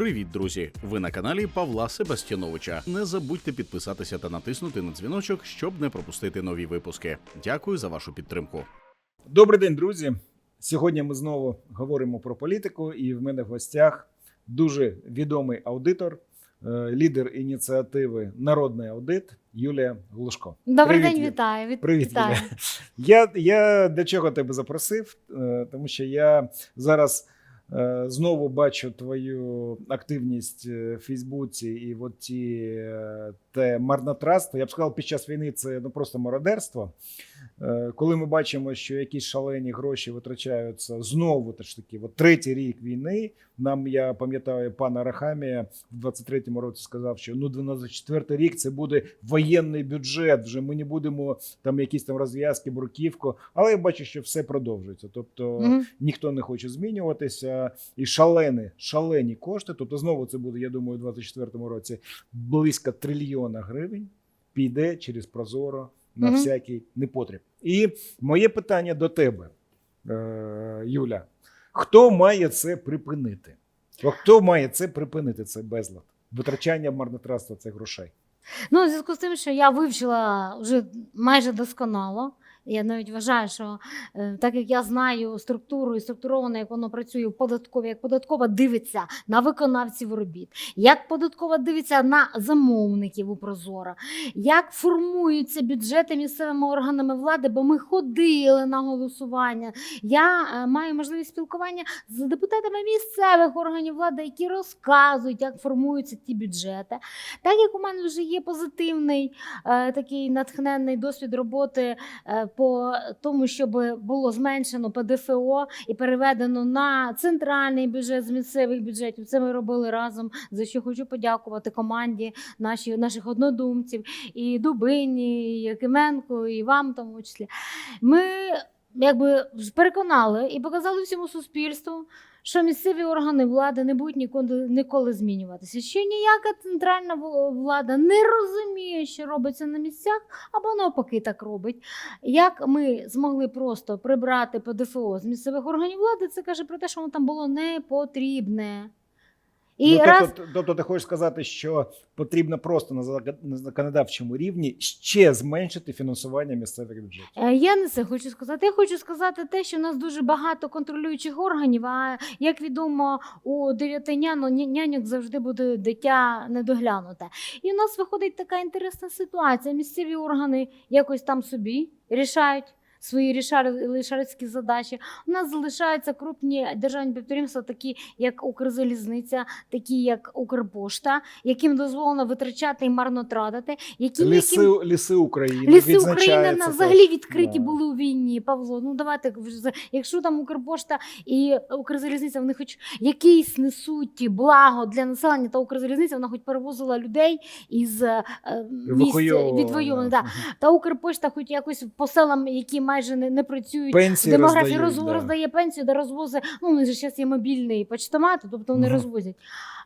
Привіт, друзі! Ви на каналі Павла Себастьяновича. Не забудьте підписатися та натиснути на дзвіночок, щоб не пропустити нові випуски. Дякую за вашу підтримку. Добрий день, друзі. Сьогодні ми знову говоримо про політику, і в мене в гостях дуже відомий аудитор, е, лідер ініціативи Народний аудит Юлія Глушко. Добрий Привіт, день, Юля. вітаю. Від... Привіт, вітаю. Я, я для чого тебе запросив? Е, Тому що я зараз знову бачу твою активність е, в Фейсбуці і от ті е, марнотратство. Я б сказав, під час війни це ну просто мародерство. Е, Коли ми бачимо, що якісь шалені гроші витрачаються знову ж таки, от третій рік війни. Нам я пам'ятаю, пан Арахамія в 23-му році сказав, що ну 24 рік це буде воєнний бюджет. Вже ми не будемо там якісь там розв'язки, бруківку. Але я бачу, що все продовжується. Тобто Мгм. ніхто не хоче змінюватися, і шалені, шалені кошти. Тобто, знову це буде, я думаю, у 24-му році близько трильйона гривень піде через Прозоро на угу. всякий непотріб. І моє питання до тебе, е, Юля: хто має це припинити? Хто має це припинити? Це безлад, витрачання марнотратства цих грошей. Ну, в зв'язку з тим, що я вивчила вже майже досконало. Я навіть вважаю, що е, так як я знаю структуру і структуровано, як воно працює в податковій, як податкова дивиться на виконавців робіт, як податкова дивиться на замовників у Прозоро, як формуються бюджети місцевими органами влади, бо ми ходили на голосування. Я е, маю можливість спілкування з депутатами місцевих органів влади, які розказують, як формуються ті бюджети. Так як у мене вже є позитивний е, такий натхненний досвід роботи по тому, щоб було зменшено ПДФО і переведено на центральний бюджет з місцевих бюджетів. Це ми робили разом. За що хочу подякувати команді наші, наших однодумців і Дубині, і Якименко, і вам в тому числі. Ми якби переконали і показали всьому суспільству, що місцеві органи влади не будуть ніколи, ніколи змінюватися. Що ніяка центральна влада не розуміє, що робиться на місцях, або навпаки так робить. Як ми змогли просто прибрати ПДФО з місцевих органів влади, це каже про те, що воно там було не потрібне. І ну, раз тобто, тобто ти хочеш сказати, що потрібно просто на зак- законодавчому рівні ще зменшити фінансування місцевих бюджетів. Е, Я не це хочу сказати. Я хочу сказати те, що в нас дуже багато контролюючих органів. А як відомо, у дев'ятиняно ня- няньок завжди буде дитя недоглянуте. І в нас виходить така інтересна ситуація. Місцеві органи якось там собі рішають. Свої рішар- рішарські задачі. У нас залишаються крупні державні підприємства, такі як Укрзалізниця, такі як Укрпошта, яким дозволено витрачати і марнотратити, які Ліси, яким... ліси України Ліси України на взагалі відкриті Да. були у війні, Павло. Ну давайте якщо там Укрпошта і Укрзалізниця, вони хоч якийсь несуть благо для населення, та Укрзалізниця вона хоч перевозила людей із е, місць Евакуйовувала, відвоюваних. да. Да. Та Укрпошта, хоч якось по селам, які майже не, не працюють. Пенсії Демографія роздають, роз, да. роздає пенсію, де розвозить. Ну, у них же зараз є мобільний почтомат, тобто вони Мгм. розвозять.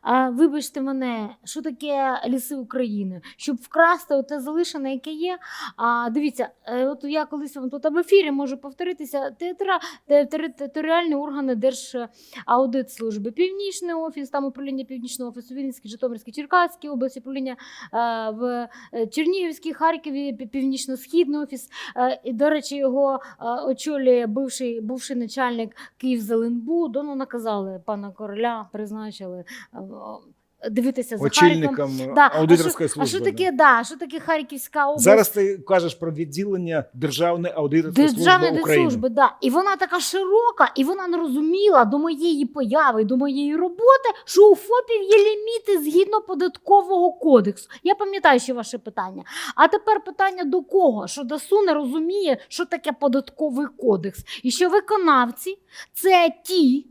А вибачте мене, що таке ліси України? Щоб вкрасти оте залишене, яке є. А дивіться, е, от я колись вам тут в ефірі можу повторитися. Театра, те- тери- територіальні органи Держаудитслужби, Північний офіс, там управління Північного офісу, Вінницькій, Житомирській, Черкаській області, управління е, в е, Чернігівській, Харкові, Північно-Східний офіс. І, до речі, його е, очолює бивший, бувший начальник Київ Зеленбу, дону наказали пана короля, призначили е, дивитися за очільником Да. аудиторської а що, служби. а що таке, да, що таке Харківська область? Зараз ти кажеш про відділення Державної аудиторської Державної служби України. служби, да. І вона така широка, і вона не розуміла до моєї появи, до моєї роботи, що у ФОПів є ліміти згідно податкового кодексу. Я пам'ятаю ще ваше питання. А тепер питання до кого? Що ДАСУ не розуміє, що таке податковий кодекс, і що виконавці це ті.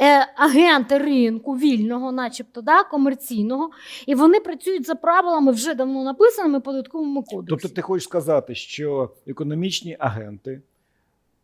Е, Агенти ринку вільного, начебто, да, комерційного, і вони працюють за правилами вже давно написаними податковому кодексі. Тобто ти хочеш сказати, що економічні агенти,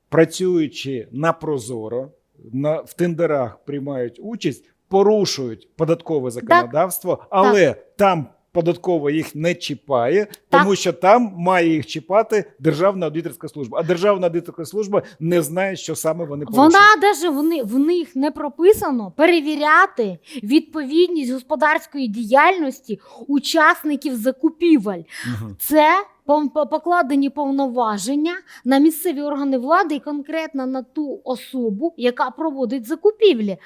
працюючи на прозоро, на, в тендерах приймають участь, порушують податкове законодавство, але там податкова їх не чіпає, тому що там має їх чіпати Державна аудиторська служба. А Державна аудиторська служба не знає, що саме вони порушують. Вона даже вони в них не прописано перевіряти відповідність господарської діяльності учасників закупівель. Мгм. Це по- покладені повноваження на місцеві органи влади і конкретно на ту особу, яка проводить закупівлі.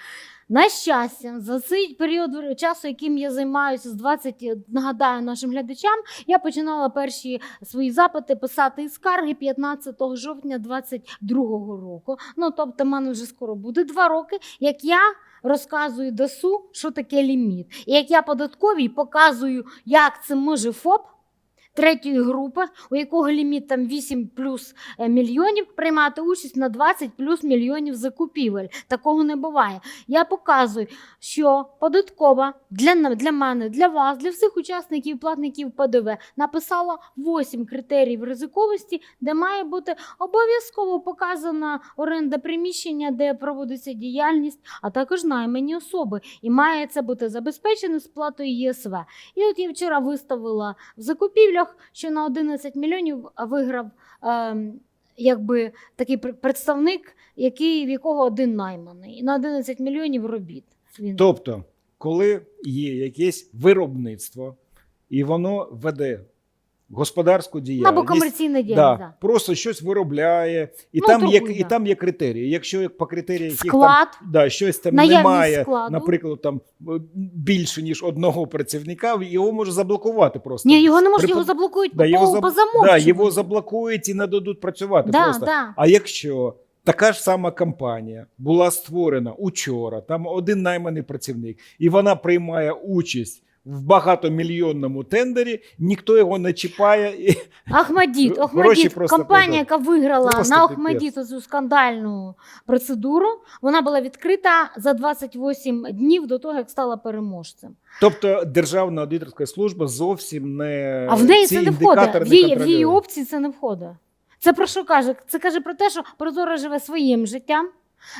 На щастя, за цей період часу, яким я займаюся з 20, нагадаю нашим глядачам, я починала перші свої запити писати і скарги 15 жовтня 22 року. Ну тобто, в мене вже скоро буде два роки, як я розказую ДСУ, що таке ліміт, і як я податковій показую, як це може ФОП. Третьої групи, у якого ліміт там 8 плюс е, мільйонів, приймати участь на 20 плюс мільйонів закупівель. Такого не буває. Я показую, що податкова для, для мене, для вас, для всіх учасників платників ПДВ написала 8 критеріїв ризиковості, де має бути обов'язково показана оренда приміщення, де проводиться діяльність, а також наймані особи. І має це бути забезпечено сплатою ЄСВ. І от я вчора виставила в закупівлях, що на 11 мільйонів виграв е, якби такий пр- представник, який, в якого один найманий. І на 11 мільйонів робіт. Він Тобто, коли є якесь виробництво, і воно веде господарську діяльність. або комерційна діяльність. Да, Да. просто щось виробляє, і Ну, там є і там є критерії. Якщо як по критеріях яких Склад, там да, щось там немає, складу. наприклад, там е, більше ніж одного працівника, його може заблокувати просто. Ні, його не можуть, Припо- його заблокують Да, по, його заб- по Да, його заблокують і не дадуть працювати. Да, просто. да. А якщо така ж сама компанія була створена учора, там один найманий працівник, і вона приймає участь в багатомільйонному тендері, ніхто його не чіпає. Ахмадіт, Ахмадіт, компанія, яка виграла Просто на. Ахмадіт цю скандальну процедуру, вона була відкрита за 28 днів до того, як стала переможцем. Тобто Державна аудиторська служба зовсім не А в неї ці це не входить. В її, в її опції це не входить. Це про що каже? Це каже про те, що Прозоро живе своїм життям.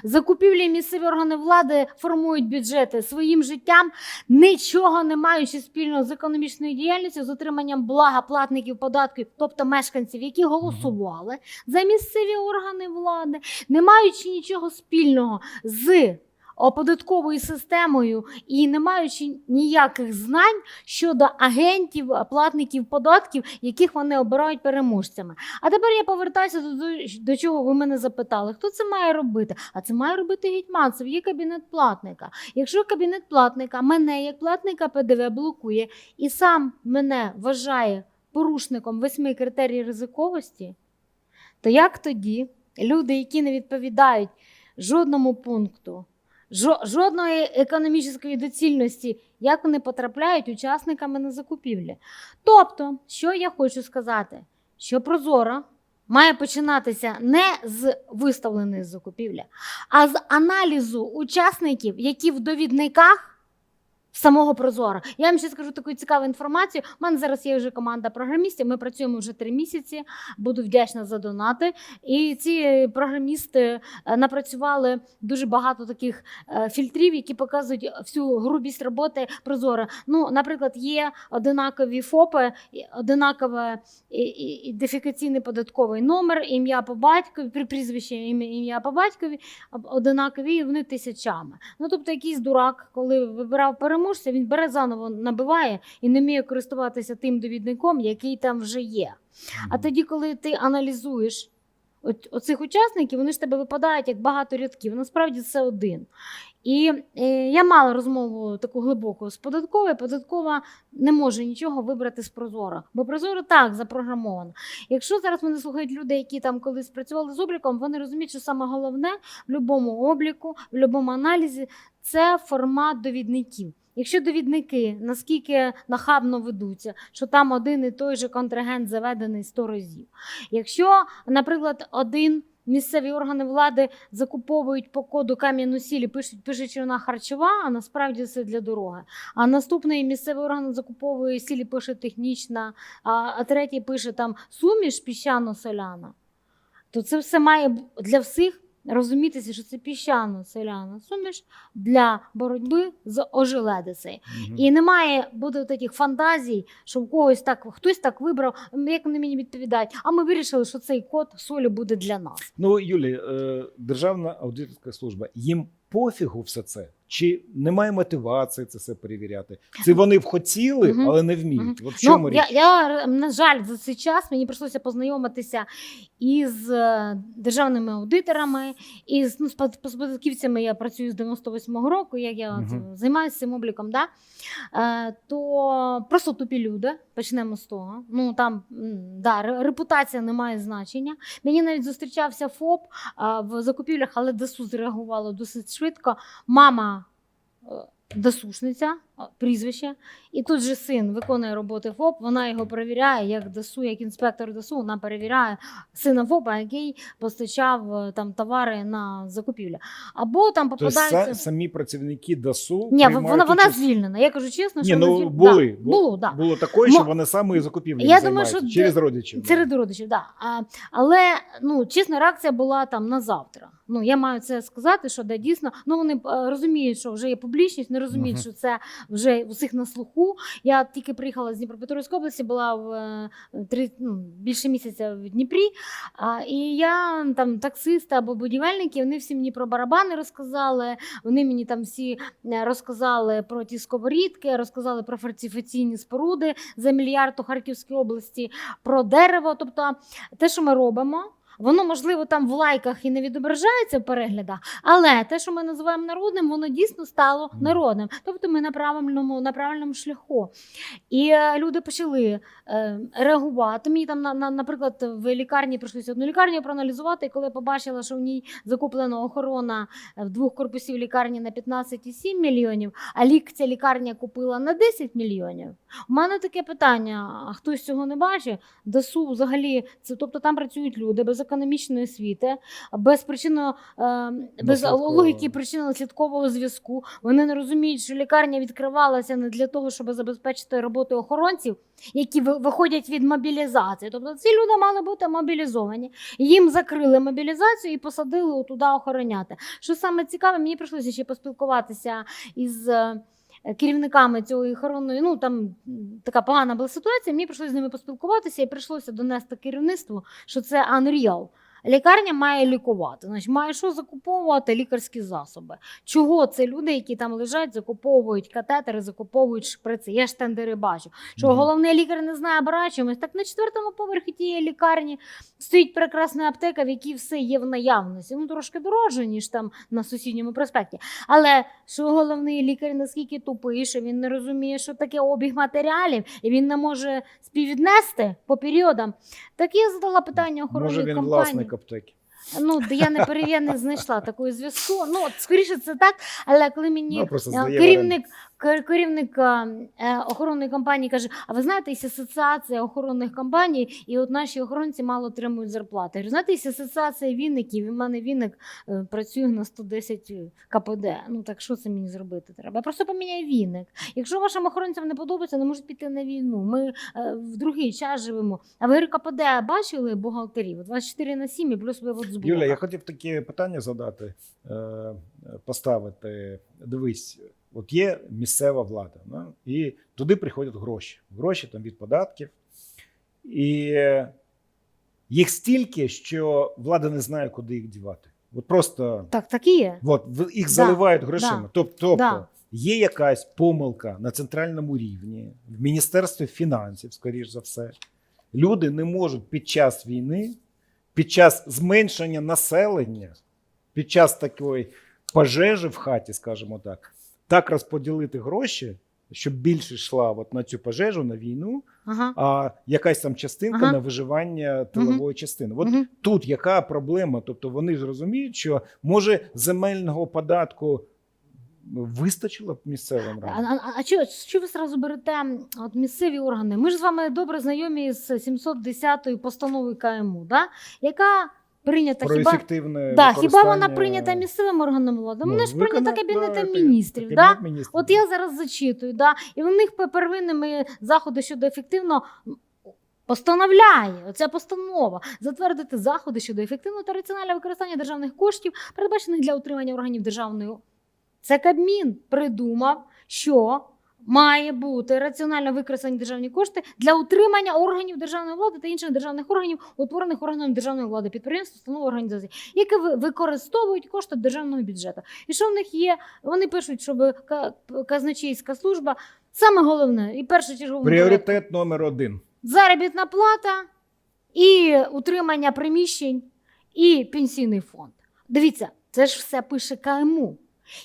Закупівлі місцеві органи влади формують бюджети своїм життям, нічого не маючи спільного з економічною діяльністю, з отриманням блага платників податків, тобто мешканців, які голосували за місцеві органи влади, не маючи нічого спільного з оподатковою системою і не маючи ніяких знань щодо агентів, платників податків, яких вони обирають переможцями. А тепер я повертаюся до, до, чого ви мене запитали. Хто це має робити? А це має робити гетьманцев, є кабінет платника. Якщо кабінет платника мене як платника ПДВ блокує і сам мене вважає порушником восьми критерій ризиковості, то як тоді люди, які не відповідають жодному пункту, жодної економічної доцільності, як вони потрапляють учасниками на закупівлі? Тобто, що я хочу сказати, що прозоро має починатися не з виставленої закупівлі, а з аналізу учасників, які в довідниках. Самого Прозора. Я вам ще скажу таку цікаву інформацію. У мене зараз є вже команда програмістів. Ми працюємо вже три місяці. Буду вдячна за донати. І ці програмісти е, напрацювали дуже багато таких е, фільтрів, які показують всю грубість роботи Прозора. Ну, наприклад, є одинакові ФОПи, одинакове ідентифікаційний податковий номер, ім'я по батькові, при- прізвище ім'я по батькові, одинакові, і вони тисячами. Ну, тобто, якийсь дурак, коли вибирав переможця, він бере заново набиває і не вміє користуватися тим довідником, який там вже є. А тоді, коли ти аналізуєш оцих учасників, вони ж тебе випадають як багато рядків. Насправді це один. І е, я мала розмову таку глибоку з податковою. Податкова не може нічого вибрати з Прозоро, бо Прозоро так запрограмовано. Якщо зараз мене слухають люди, які там колись працювали з обліком, вони розуміють, що саме головне в будь-якому обліку, в будь-якому аналізі це формат довідників. Якщо довідники наскільки нахабно ведуться, що там один і той же контрагент заведений 100 разів. Якщо, наприклад, один місцеві органи влади закуповують по коду кам'яну сіль пишуть, пишуть, що вона харчова, а насправді це для дороги. А наступний місцевий орган закуповує сіль і пише технічна, а третій пише там суміш піщано-соляна, то це все має для всіх розумітися, що це піщано селяна суміш для боротьби з ожеледицею. Угу. І немає буде таких фантазій, що в когось так хтось так вибрав, як вони мені відповідають. А ми вирішили, що цей код солі буде для нас. Ну, Юлі, е, Державна аудиторська служба, їм пофігу все це? Чи немає мотивації це все перевіряти? Це вони б хотіли, але не вміють. От в чому Ну, річ? я, я, на жаль, за цей час мені прийшлося познайомитися із е, державними аудиторами, із ну, з податківцями я працюю з 98-го року, як я от, Мгм. займаюся цим обліком. Да? Е, то просто тупі люди, почнемо з того. Ну там да, репутація не має значення. Мені навіть зустрічався ФОП в закупівлях, але ДСУ зреагувало досить швидко. Мама е, ДСУшниця, а, прізвище, і тут же син виконує роботи ФОП, вона його перевіряє як ДСУ, як інспектор ДСУ, вона перевіряє сина ФОПа, який постачав е, там товари на закупівля. Або там Тобто самі працівники ДАСУ Ні, вона, вона звільнена. Я кажу чесно, що Ні, ну звіль- були. Да, було, да. було таке, що вони саме закупівлі Я думаю, що через родичів. Серед родичів, да. А, але ну, чесно, реакція була там на завтра. Ну, я маю це сказати, що да, дійсно, ну вони е, розуміють, що вже є публічність, не розуміють, Мгм. що це вже у всіх на слуху. Я тільки приїхала з Дніпропетровської області, була в е, три, ну, більше місяця в Дніпрі. А, і я там таксисти або будівельники, вони всі мені про барабани розказали. Вони мені там всі е, розказали про ті сковорідки, розказали про фортифікаційні споруди за мільярд у Харківській області, про дерево. Тобто те, що ми робимо. Воно можливо там в лайках і не відображається в переглядах, але те, що ми називаємо народним, воно дійсно стало народним. Тобто ми на правильному, на правильному шляху. І е, люди почали е, реагувати. Мені там, на, на, наприклад, в лікарні прийшлося одну лікарню проаналізувати, і коли я побачила, що в ній закуплена охорона е, в двох корпусів лікарні на 15,7 мільйонів, а лік ця лікарня купила на 10 мільйонів. У мене таке питання: а хтось цього не бачить? ДСУ взагалі це, тобто там працюють люди без економічної освіти, без причинно е, без логіки причинно-наслідкового зв'язку. Вони не розуміють, що лікарня відкривалася не для того, щоб забезпечити роботу охоронців, які ви- виходять від мобілізації. Тобто ці люди мали бути мобілізовані. Їм закрили мобілізацію і посадили туди охороняти. Що саме цікаве, мені прийшлося ще поспілкуватися із. Е, Керівниками цієї охоронної, ну там така погана була ситуація. Мені прийшлося з ними поспілкуватися і прийшлося донести керівництву, що це unreal. Лікарня має лікувати, значить, має що закуповувати лікарські засоби. Чого це люди, які там лежать, закуповують катетери, закуповують шприци. Я ж тендери бачу. Що головний лікар не знає оборачуємось. Так на четвертому поверхі тієї лікарні стоїть прекрасна аптека, в якій все є в наявності. Ну трошки дорожче, ніж там на сусідньому проспекті. Але що головний лікар наскільки тупий, що він не розуміє, що таке обіг матеріалів, і він не може співвіднести по періодам. Так я задала питання охоронній компанії. Власник аптеки. Ну, де я не перев- я не знайшла такої зв'язку. Ну, от, скоріше це так, але коли мені Ну, просто е, здає керівник, кер- керівник е, охоронної компанії каже: А ви знаєте, є асоціація охоронних компаній, і от наші охоронці мало отримують зарплати. Я говорю, знаєте, є асоціація віників, і в мене віник е, працює на 110 КПД. Ну так що це мені зробити треба? Я просто поміняю віник. Якщо вашим охоронцям не подобається, не можуть піти на війну. Ми е, в другий час живемо. А ви КПД бачили бухгалтерів? 24 на 7 і плюс вивод з блока. Юля, я хотів таке питання задати, поставити. Дивись, от є місцева влада, да? і туди приходять гроші. Гроші там від податків. І їх стільки, що влада не знає, куди їх дівати. От просто Так, так і є. от, їх Да, заливають грошима. да, Тобто да. є якась помилка на центральному рівні, в Міністерстві фінансів, скоріш за все. Люди не можуть під час війни, під час зменшення населення, під час такої пожежі в хаті, скажімо так, так розподілити гроші, щоб більше йшла от на цю пожежу, на війну, Ага. а якась там частинка Ага. на виживання тилової частини. От Мгм. тут яка проблема? Тобто вони ж розуміють, що може земельного податку вистачило б місцевим А, радам? а, а що, що ви зразу берете от місцеві органи? Ми ж з вами добре знайомі з 710 постановою КМУ, да? яка прийнята Про хіба. ефективне Да, хіба вона використання- прийнята місцевим органом влади? Ну, Вона ж прийнята виконав- Кабінетом да, міністрів. Кабінет Да? міністрів. От я зараз зачитую, да? і в них пе- первинними заходи щодо ефективно постановляє оця постанова затвердити заходи щодо ефективного та раціонального використання державних коштів, передбачених для утримання органів державної. Це Кабмін придумав, що має бути раціонально використані державні кошти для утримання органів державної влади та інших державних органів, утворених органами державної влади, підприємств, установ, організацій, які використовують кошти державного бюджету. І що в них є? Вони пишуть, щоб казначейська служба саме головне і першочергово Пріоритет номер один. заробітна плата і утримання приміщень, і пенсійний фонд. Дивіться, це ж все пише КМУ.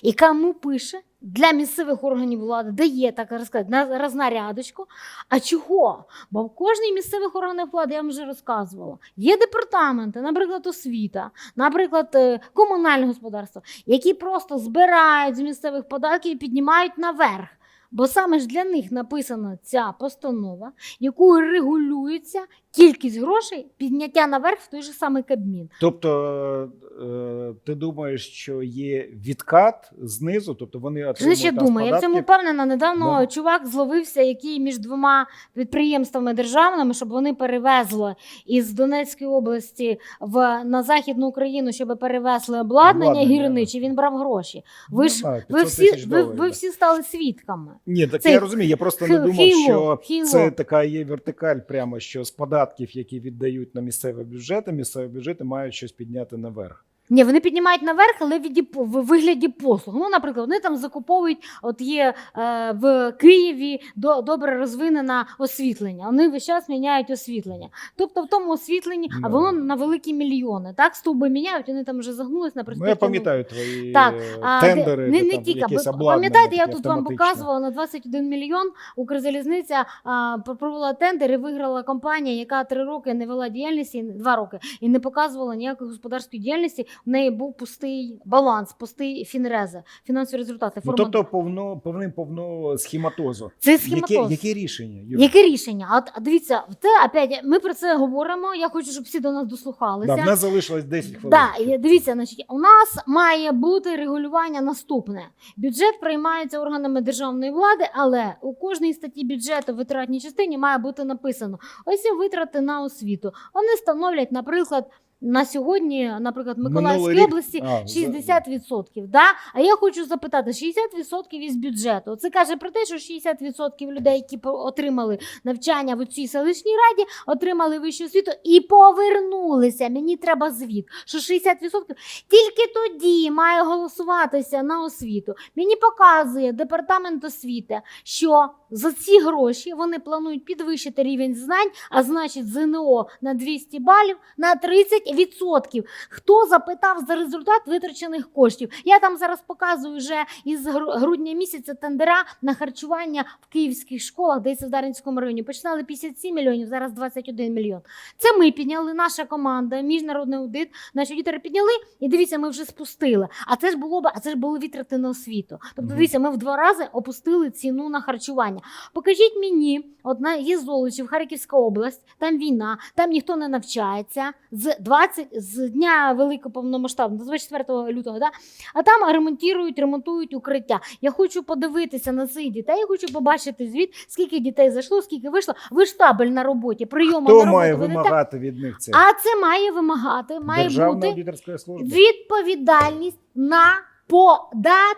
І КМУ пише для місцевих органів влади, дає так розказати, на рознарядочку. А чого? Бо в кожній місцевих органах влади, я вам вже розказувала, є департаменти, наприклад, освіта, наприклад, е, комунальне господарство, які просто збирають з місцевих податків і піднімають наверх. Бо саме ж для них написана ця постанова, якою регулюється кількість грошей підняття наверх в той же самий Кабмін. Тобто, е, ти думаєш, що є відкат знизу, тобто вони отримують ще з думаю? Я в цьому впевнена. Недавно Да. чувак зловився, який між двома підприємствами державними, щоб вони перевезли із Донецької області в на західну Україну, щоб перевезли обладнання Обладнання, гірничі. Він брав гроші. Ви Ну, ж так, ви 500 всі тисяч ви, доларів, ви да. всі стали свідками. Ні, так Це я розумію. Я просто не думав, хіло, що хіло. це така є вертикаль, прямо що з податків, які віддають на місцеві бюджети, місцеві бюджети мають щось підняти наверх. Ні, вони піднімають наверх, але в, в вигляді послуг. Ну, наприклад, вони там закуповують, от є е, в Києві до, добре розвинене освітлення. Вони весь час міняють освітлення. Тобто в тому освітленні, а воно на великі мільйони. Так, стовби міняють, вони там вже загнулись на Ну, я пам'ятаю твої Так, е, А, тендери, не, не тільки. Пам'ятаєте, я тут вам показувала на 21 мільйон. Укрзалізниця а, провела тендер і виграла компанія, яка три роки не вела діяльності, два роки, і не показувала ніякої господарської діяльності. В неї був пустий баланс, пустий фінрези, фінансові результати. Ну, тобто повно, повним повно схематозу. Це схематоз. Яке, яке рішення? Юрій? Яке рішення? А, дивіться, це опять ми про це говоримо. Я хочу, щоб всі до нас дослухалися. Да, в нас залишилось 10 хвилин. Да, дивіться, значить, у нас має бути регулювання наступне. Бюджет приймається органами державної влади, але у кожній статті бюджету в витратній частині має бути написано: ось витрати на освіту. Вони становлять, наприклад, на сьогодні, наприклад, в Миколаївській рік- області А, за- 60%. Да? А я хочу запитати: 60% із бюджету. Це каже про те, що 60% людей, які отримали навчання в цій селищній раді, отримали вищу освіту і повернулися. Мені треба звіт, що 60% тільки тоді має голосуватися на освіту. Мені показує департамент освіти, що за ці гроші вони планують підвищити рівень знань, а значить ЗНО на 200 балів на 30%. Хто запитав за результат витрачених коштів? Я там зараз показую вже із гру- грудня місяця тендера на харчування в київських школах, десь в Дарницькому районі. Починали 57 мільйонів, зараз 21 мільйон. Це ми підняли, наша команда, міжнародний аудит, наші аудитори підняли, і дивіться, ми вже спустили. А це ж було б, а це ж були витрати на освіту. Тобто, дивіться, ми в два рази опустили ціну на харчування. Покажіть мені, одна є Золочів, Харківська область, там війна, там ніхто не навчається з 20, з дня великого повномасштабного, з 24 лютого, да? а там ремонтують, ремонтують укриття. Я хочу подивитися на цих дітей, я хочу побачити звіт, скільки дітей зайшло, скільки вийшло. Ви штабель на роботі, прийому Хто на має роботу ведете. вимагати від них це? А це має вимагати, має Державна бути аудиторська служба? відповідальність на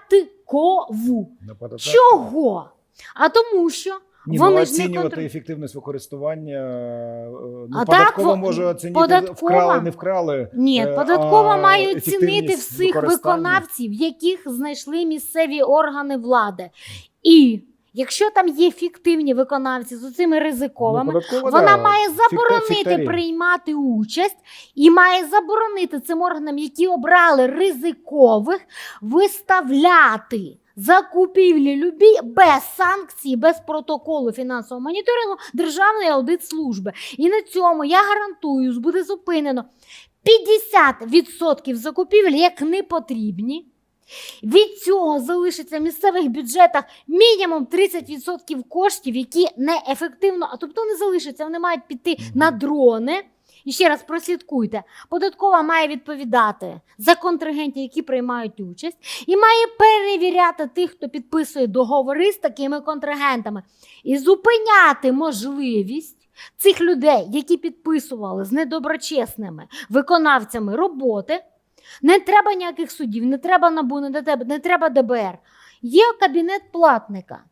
податкову. На податок? Чого? А тому що Ні, Вони ну, оцінювати контр- ефективність використання. е, Ну, А податкова так, може оцінити, податкова- вкрали, не вкрали. ні, Е, податкова має оцінити всіх виконавців, яких знайшли місцеві органи влади. І якщо там є фіктивні виконавці з цими ризиковими, Ну, Вона да, має заборонити фіктарі. приймати участь і має заборонити цим органам, які обрали ризикових, виставляти закупівлі любі без санкцій, без протоколу фінансового моніторингу Державної аудит служби. І на цьому я гарантую, буде зупинено 50% закупівель як непотрібні. Від цього залишиться в місцевих бюджетах мінімум 30% коштів, які неефективно, а тобто не залишаться, вони мають піти на дрони. І ще раз прослідкуйте, податкова має відповідати за контрагентів, які приймають участь, і має перевіряти тих, хто підписує договори з такими контрагентами, і зупиняти можливість цих людей, які підписували з недоброчесними виконавцями роботи, не треба ніяких судів, не треба НАБУ, не треба, ДБР. Є кабінет платника.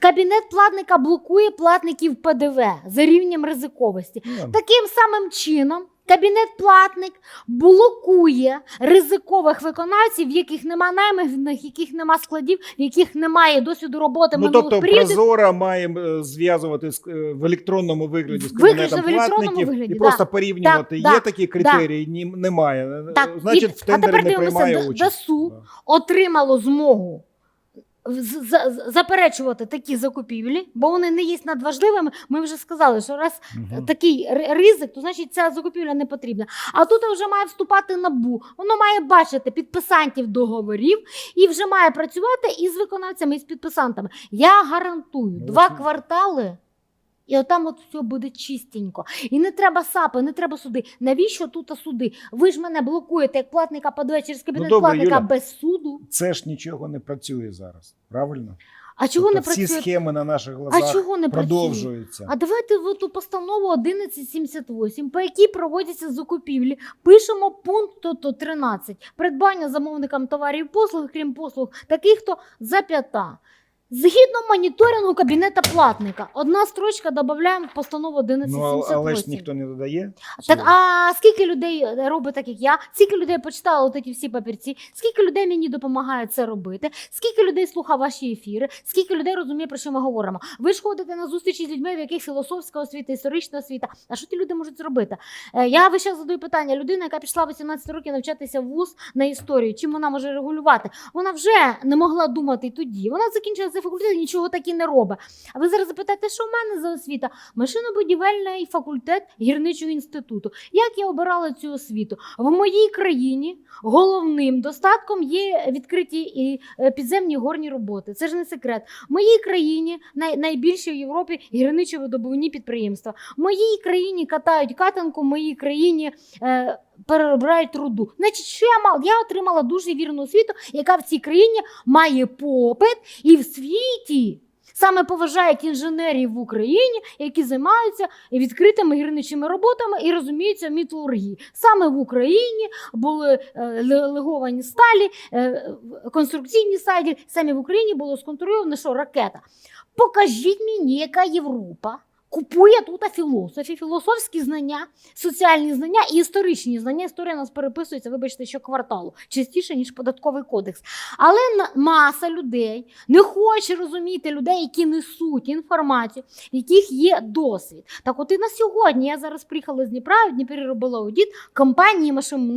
Кабінет платника блокує платників ПДВ за рівнем ризиковості. Ну, Таким самим чином, кабінет платник блокує ризикових виконавців, в яких нема найманих, в яких нема складів, в яких немає досвіду роботи Ну, минулих тобто періодів. Прозора має е, зв'язувати з, е, в електронному вигляді з кабінетом в платників вигляді, і да. просто порівнювати, Так, є да, такі критерії, ні, немає. Так, Значить, і- в тендері не приймає участь. ДАСУ Да. отримало змогу заперечувати такі закупівлі, бо вони не є надважливими. Ми вже сказали, що раз угу. такий ризик, то значить ця закупівля не потрібна. А тут вже має вступати набу. Воно має бачити підписантів договорів і вже має працювати із виконавцями, і з підписантами. Я гарантую, Ну, два квартали. І отам от все буде чистенько. І не треба САПи, не треба суди. Навіщо тут суди? Ви ж мене блокуєте як платника ПДВ через кабінет добре, платника Юля. без суду. Це ж нічого не працює зараз, правильно? А чого Тобто не всі працює? схеми на наших глазах А чого не працює? продовжуються. А давайте в ту постанову 1178, по якій проводяться закупівлі, пишемо пункт то, то 13. Придбання замовникам товарів і послуг, крім послуг, таких то зап'ята. Згідно моніторингу кабінета платника, одна строчка додаємо в постанову Ну, але ж ніхто не додає. Так, а скільки людей е, робить так, як я? Скільки людей почитало от ці всі папірці? Скільки людей мені допомагає це робити? Скільки людей слухає ваші ефіри? Скільки людей розуміє, про що ми говоримо? Ви ж ходите на зустрічі з людьми, в яких філософська освіта, історична освіта. А що ті люди можуть зробити? Е, Я весь час задаю питання: людина, яка пішла 18 років навчатися в ВУЗ на історію, чим вона може регулювати? Вона вже не могла думати тоді. Вона закінчила факультет нічого так не робить. А ви зараз запитаєте, що в мене за освіта? Машинобудівельний факультет гірничого інституту. Як я обирала цю освіту? В моїй країні головним достатком є відкриті і е, підземні горні роботи. Це ж не секрет. В моїй країні най, найбільші в Європі гірничо-видобувні підприємства. В моїй країні катають катанку, в моїй країні е, переробляють руду. Значить, що я мала? Я отримала дуже вірну освіту, яка в цій країні має попит і в світі. Саме поважають інженерів в Україні, які займаються відкритими гірничими роботами і розуміються в металургії. Саме в Україні були е, леговані сталі, е, конструкційні сталі. Саме в Україні було сконструйовано, що ракета. Покажіть мені, яка Європа купує тут філософі, філософські знання, соціальні знання і історичні знання. Історія у нас переписується, вибачте, що кварталу, частіше, ніж податковий кодекс. Але маса людей не хоче розуміти людей, які несуть інформацію, в яких є досвід. Так, от і на сьогодні я зараз приїхала з Дніпра, в Дніпрі робила аудит компанії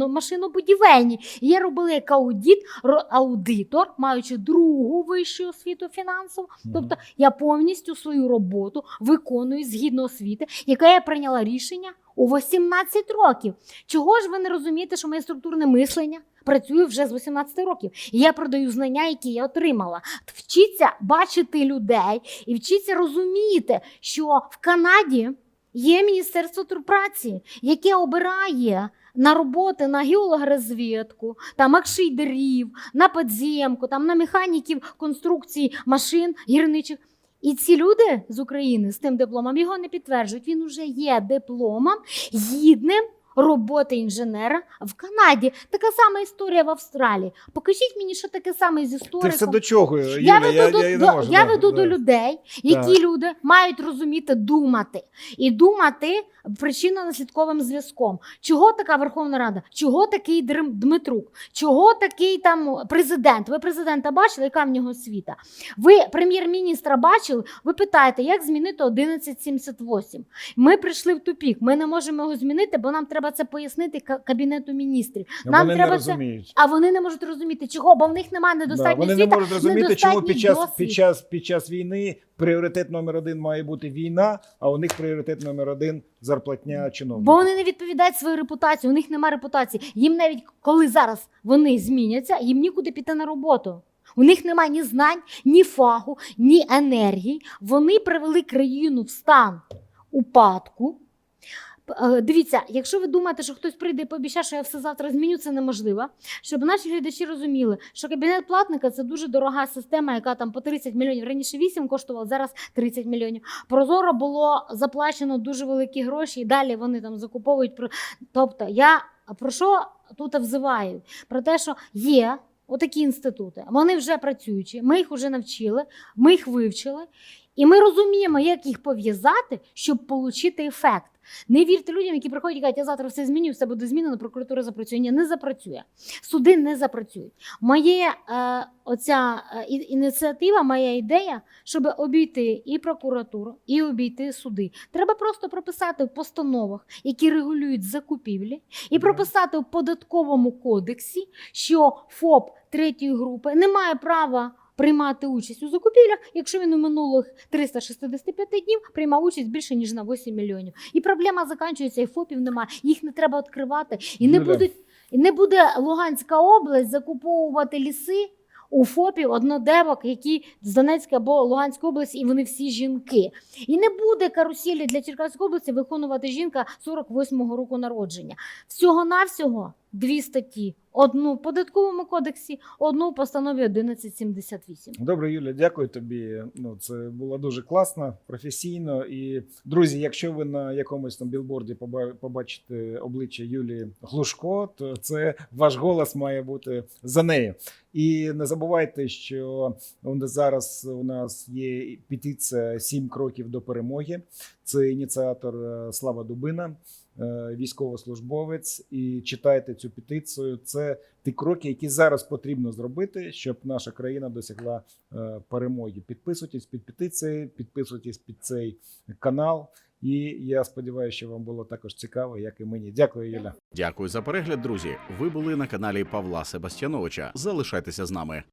машинобудівельні. І я робила як аудит, ро- аудитор, маючи другу вищу освіту фінансову. Тобто я повністю свою роботу виконую згідно освіти, яка я прийняла рішення у 18 років. Чого ж ви не розумієте, що моє структурне мислення працює вже з 18 років? І я продаю знання, які я отримала. Вчіться бачити людей і вчіться розуміти, що в Канаді є Міністерство праці, яке обирає. На роботи на геологорозвідку, там акшейдерів, на підземку, там на механіків конструкцій машин гірничих. І ці люди з України з тим дипломом його не підтверджують. Він вже є дипломом гідним роботи інженера в Канаді. Така сама історія в Австралії. Покажіть мені, що таке саме з Ти все до чого? Юля, Я веду, до, я, до- можу, я да, веду да. до людей, які люди мають розуміти думати і думати причинно-наслідковим зв'язком. Чого така Верховна Рада? Чого такий Дмитрук? Чого такий там президент? Ви президента бачили, яка в нього освіта? Ви прем'єр-міністра бачили? Ви питаєте, як змінити 1178? Ми прийшли в тупік. Ми не можемо його змінити, бо нам треба це пояснити ка- кабінету міністрів. Ну, Нам Вони треба не це- А вони не можуть розуміти, чого, бо в них немає Да, недостатньо вони не можуть розуміти, чому під час, досвід. під, час, під час війни пріоритет номер один має бути війна, а у них пріоритет номер один зарплатня чиновників. Бо вони не відповідають свою репутацію, у них немає репутації. Їм навіть коли зараз вони зміняться, їм нікуди піти на роботу. У них немає ні знань, ні фаху, ні енергії. Вони привели країну в стан упадку, Дивіться, якщо ви думаєте, що хтось прийде і пообіцяє, що я все завтра зміню, це неможливо. Щоб наші глядачі розуміли, що кабінет платника це дуже дорога система, яка там по 30 мільйонів раніше 8 коштувала, зараз 30 мільйонів. Прозоро було заплачено дуже великі гроші, і далі вони там закуповують. Тобто, я про що тут взиваю? Про те, що є. Отакі інститути, вони вже працюючі, ми їх вже навчили, ми їх вивчили, і ми розуміємо, як їх пов'язати, щоб отримати ефект. Не вірте людям, які приходять і кажуть, я завтра все зміню, все буде змінено, прокуратура запрацює. Ні, не запрацює. Суди не запрацюють. Моє е, оця е, ініціатива, моя ідея, щоб обійти і прокуратуру, і обійти суди. Треба просто прописати в постановах, які регулюють закупівлі, і прописати в податковому кодексі, що ФОП третьої групи не має права. Приймати участь у закупівлях, якщо він у минулих 365 днів приймав участь більше ніж на 8 мільйонів. І проблема закінчується, і ФОПів немає. Їх не треба відкривати. І не Юля. будуть і не буде Луганська область закуповувати ліси у ФОПів однодевок, які з Донецької або Луганської області, і вони всі жінки. І не буде каруселі для Черкаської області виконувати жінка 48-го року народження. Всього-навсього дві статті: одну в податковому кодексі, одну в постанові 1178. Добре, Юля, дякую тобі. Ну, це було дуже класно, професійно. І друзі, якщо ви на якомусь там білборді побачите обличчя Юлії Глушко, то це ваш голос має бути за нею. І не забувайте, що зараз у нас є петиція «Сім кроків до перемоги. Це ініціатор е, Слава Дубина, військовослужбовець. І читайте цю петицію. Це ті кроки, які зараз потрібно зробити, щоб наша країна досягла е, перемоги. Підписуйтесь під петицією, підписуйтесь під цей канал. І я сподіваюся, що вам було також цікаво, як і мені. Дякую, Юля. Дякую за перегляд, друзі. Ви були на каналі Павла Себастьяновича. Залишайтеся з нами.